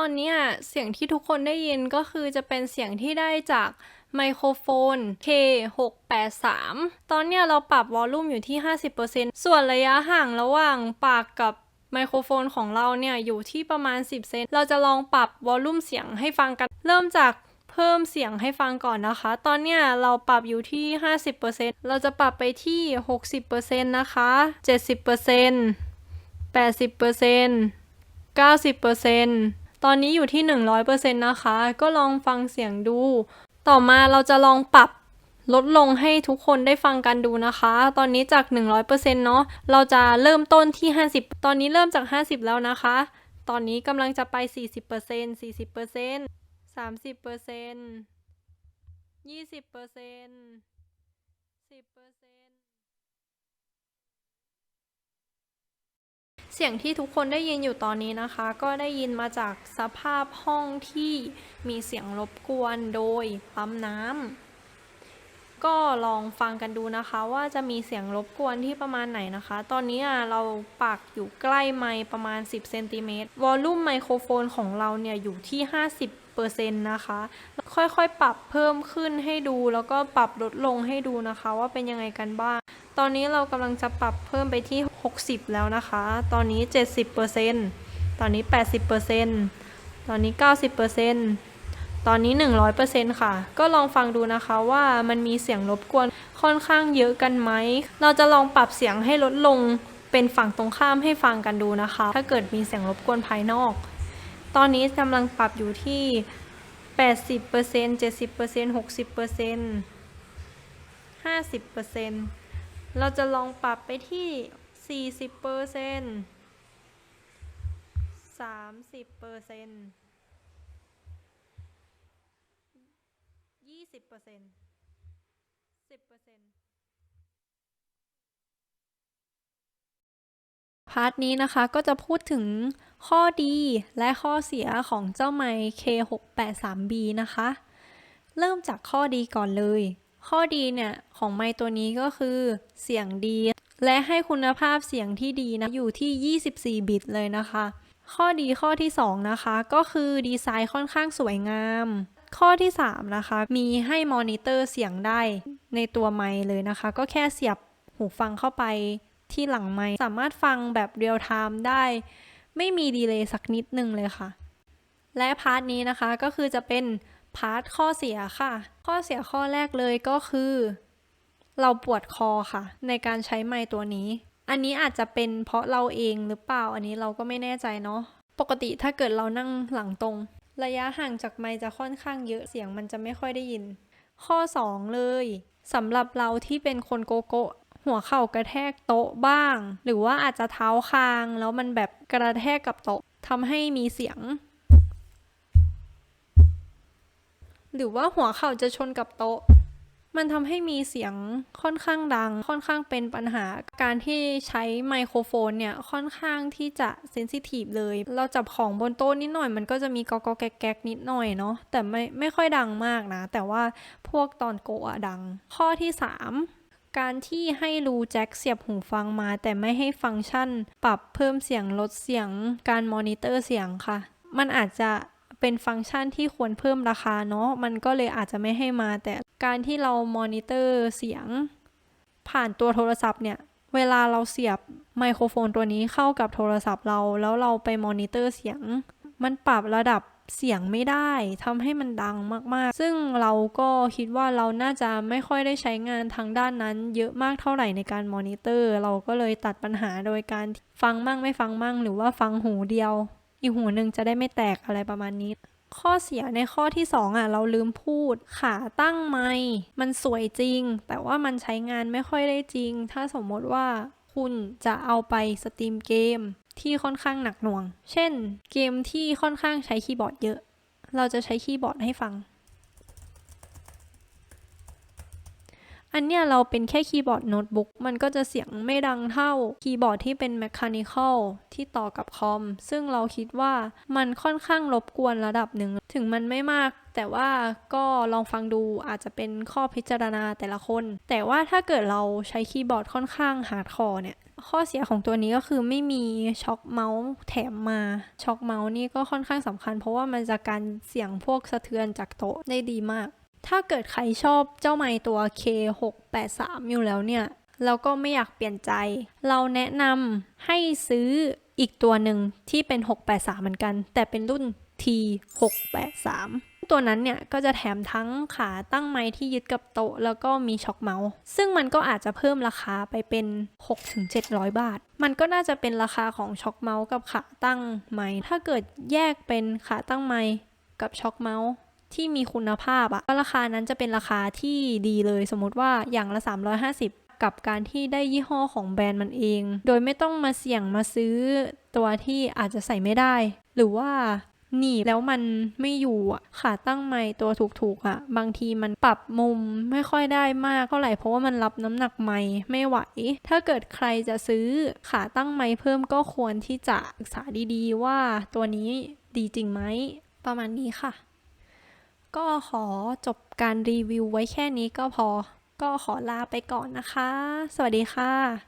ตอนนี้เสียงที่ทุกคนได้ยินก็คือจะเป็นเสียงที่ได้จาก ไมโครโฟน K683 ตอนเนี้ยเราปรับวอลลุ่มอยู่ที่ 50%ส่วนระยะห่างระหว่างปากกับไมโครโฟนของเราเนี่ยอยู่ที่ประมาณ 10 เซน เราจะลองปรับวอลลุ่มเสียงให้ฟังกัน เริ่มจากเพิ่มเสียงให้ฟังก่อนนะคะ ตอนเนี้ยเราปรับอยู่ที่ 50%เราจะปรับไปที่ 60%นะคะ 70% 80% 90%ตอนนี้อยู่ที่ 100%นะคะ ก็ลองฟังเสียงดู ต่อมาเราจะลองปรับลดลงให้ทุกคนได้ฟังกันดูนะคะ ตอนนี้จาก 100%เนาะ เราจะเริ่มต้นที่ 50 ตอนนี้เริ่มจาก 50 แล้วนะคะ ตอนนี้กำลังจะไป 40% 40% 30% 20% 10% เสียงที่ทุกคนได้ยินอยู่ตอนนี้นะคะ ก็ได้ยินมาจากสภาพห้องที่มีเสียงรบกวนโดยปั๊มน้ำก็ลองฟังกันดูนะคะว่าจะมีเสียงรบกวนที่ประมาณไหนนะคะ ตอนนี้เราปักอยู่ใกล้ไมค์ประมาณ 10เซนติเมตรวอลลุ่มไมโครโฟนของเราเนี่ยอยู่ที่ 50%นะคะ ค่อยๆ ปรับเพิ่มขึ้นให้ดู แล้วก็ปรับลดลงให้ดูนะคะ ว่าเป็นยังไงกันบ้าง ตอนนี้เรากำลังจะปรับเพิ่มไปที่ 60 แล้วนะคะ ตอนนี้ 70%ตอนนี้ 80%ตอนนี้ 90%ตอนนี้ 100%ค่ะ ก็ลองฟังดูนะคะว่ามันมีเสียงรบกวนค่อนข้างเยอะกันไหม เราจะลองปรับเสียงให้ลดลงเป็นฝั่งตรงข้ามให้ฟังกันดูนะคะ ถ้าเกิดมีเสียงรบกวนภายนอก ตอนนี้กำลังปรับอยู่ที่ 80% 70% 60% 50% เราจะลองปรับไปที่ 40เปอร์เซ็นต์30เปอร์เซ็นต์20เปอร์เซ็นต์10เปอร์เซ็นต์พาร์ทนี้นะคะก็จะพูดถึงข้อดีและข้อเสียของเจ้าไมค์ K683B นะคะ เริ่มจากข้อดีก่อนเลย ข้อดีเนี่ยของไมค์ตัวนี้ก็คือเสียงดี และให้คุณภาพเสียงที่ดีนะอยู่ที่ 24 บิตเลยนะคะ ข้อดีข้อที่ 2 นะคะ ก็คือดีไซน์ค่อนข้างสวยงาม ข้อที่ 3 นะคะ มีให้มอนิเตอร์เสียงได้ในตัวไมค์เลยนะคะ ก็แค่เสียบหูฟังเข้าไปที่หลังไมค์สามารถฟังแบบเรียลไทม์ได้ ไม่มีดีเลย์สักนิดนึงเลยค่ะ และพาร์ทนี้นะคะก็คือจะเป็น พาร์ทข้อเสียค่ะ ข้อเสียข้อแรกเลยก็คือ เราปวดคอค่ะ ในการใช้ไมค์ตัวนี้ อันนี้อาจจะเป็นเพราะเราเองหรือเปล่าอันนี้เราก็ไม่แน่ใจเนาะปกติถ้าเกิดเรานั่งหลังตรง ระยะห่างจากไมค์จะค่อนข้างเยอะเสียงมันจะไม่ค่อยได้ยิน ข้อ 2 เลยสำหรับเราที่เป็นคนโกโก้หัวเข่ากระแทกโต๊ะบ้าง หรือว่าอาจจะเท้าคางแล้วมันแบบกระแทกกับโต๊ะทำให้มีเสียง หรือว่าหัวเข่าจะชนกับโต๊ะ มันทำให้มีเสียงค่อนข้างดัง ค่อนข้างเป็นปัญหา การที่ใช้ไมโครโฟนเนี่ย ค่อนข้างที่จะเซนซิทีฟเลย เราจับของบนโต๊ะนิดหน่อย มันก็จะมีกอกแก๊กนิดหน่อยเนาะ แต่ไม่ไม่ค่อยดังมากนะ แต่ว่าพวกตอนโกะอะดัง ข้อที่ 3การที่ให้รูแจ็คเสียบหูฟังมา แต่ไม่ให้ฟังก์ชัน ปรับเพิ่มเสียงลดเสียงการมอนิเตอร์เสียงค่ะ มันอาจจะ เป็นฟังก์ชันที่ควรเพิ่มราคาเนาะมันก็เลยอาจจะไม่ให้มา แต่การที่เรามอนิเตอร์เสียง ผ่านตัวโทรศัพท์เนี่ย เวลาเราเสียบไมโครโฟนตัวนี้เข้ากับโทรศัพท์เรา แล้วเราไปมอนิเตอร์เสียง มันปรับระดับเสียงไม่ได้ทำให้มันดังมากๆ ซึ่งเราก็คิดว่าเราน่าจะไม่ค่อยได้ใช้งานทางด้านนั้น เยอะมากเท่าไหร่ในการมอนิเตอร์ เราก็เลยตัดปัญหาโดยการฟังมั่งไม่ฟังมั่ง หรือว่าฟังหูเดียว อีกหูหนึ่งจะได้ไม่แตกอะไรประมาณนี้ ข้อเสียในข้อที่ 2อะเราลืมพูด ขาตั้งไม้มันสวยจริง แต่ว่ามันใช้งานไม่ค่อยได้จริง ถ้าสมมติว่าคุณจะเอาไปสตรีมเกมที่ค่อนข้างหนักหน่วง เช่น เกมที่ค่อนข้างใช้คีย์บอร์ดเยอะ เราจะใช้คีย์บอร์ดให้ฟัง อันเนี้ยเราเป็นแค่คีย์บอร์ดโน้ตบุ๊กมันก็จะเสียงไม่ดังเท่าคีย์บอร์ดที่เป็น mechanical ที่ต่อกับคอม ซึ่งเราคิดว่ามันค่อนข้างรบกวนระดับหนึ่ง ถึงมันไม่มาก แต่ว่าก็ลองฟังดูอาจจะเป็นข้อพิจารณาแต่ละคน แต่ว่าถ้าเกิดเราใช้คีย์บอร์ดค่อนข้างฮาร์ดคอร์เนี่ย ข้อเสียของตัวนี้ก็คือไม่มีช็อคเมาส์แถมมาช็อคเมาส์นี่ก็ค่อนข้างสำคัญ เพราะว่ามันจะการเสียงพวกสะเทือนจากโต๊ะได้ดีมาก ถ้าเกิดใครชอบเจ้าไม้ตัว K683 อยู่แล้วเนี่ย แล้วก็ไม่อยากเปลี่ยนใจ เราแนะนำให้ซื้ออีกตัวหนึ่งที่เป็น 683 เหมือนกัน แต่เป็นรุ่น T683 ตัวนั้นเนี่ยก็จะแถมทั้งขาตั้งไม้ที่ยึดกับโต๊ะ แล้วก็มีช็อคเมาส์ ซึ่งมันก็อาจจะเพิ่มราคาไปเป็น 6-700 บาท มันก็น่าจะเป็นราคาของช็อคเมาส์กับขาตั้งไม้ ถ้าเกิดแยกเป็นขาตั้งไม้กับช็อคเมาส์ ที่มีคุณภาพอะราคานั้นจะเป็นราคาที่ดีเลยสมมติว่าอย่างละ 350กับการที่ได้ยี่ห้อของแบรนด์มันเอง โดยไม่ต้องมาเสี่ยงมาซื้อตัวที่อาจจะใส่ไม่ได้ หรือว่าหนีบแล้วมันไม่อยู่อะขาตั้งไม้ตัวถูกๆอะบางทีมันปรับมุมไม่ค่อยได้มากเท่าไหร่เพราะว่ามันรับน้ำหนักไม้ไม่ไหว ถ้าเกิดใครจะซื้อขาตั้งไม้เพิ่มก็ควรที่จะศึกษาดีๆ ว่าตัวนี้ดีจริงไหมประมาณนี้ค่ะ ก็ขอจบการรีวิวไว้แค่นี้ก็พอ ก็ขอลาไปก่อนนะคะ สวัสดีค่ะ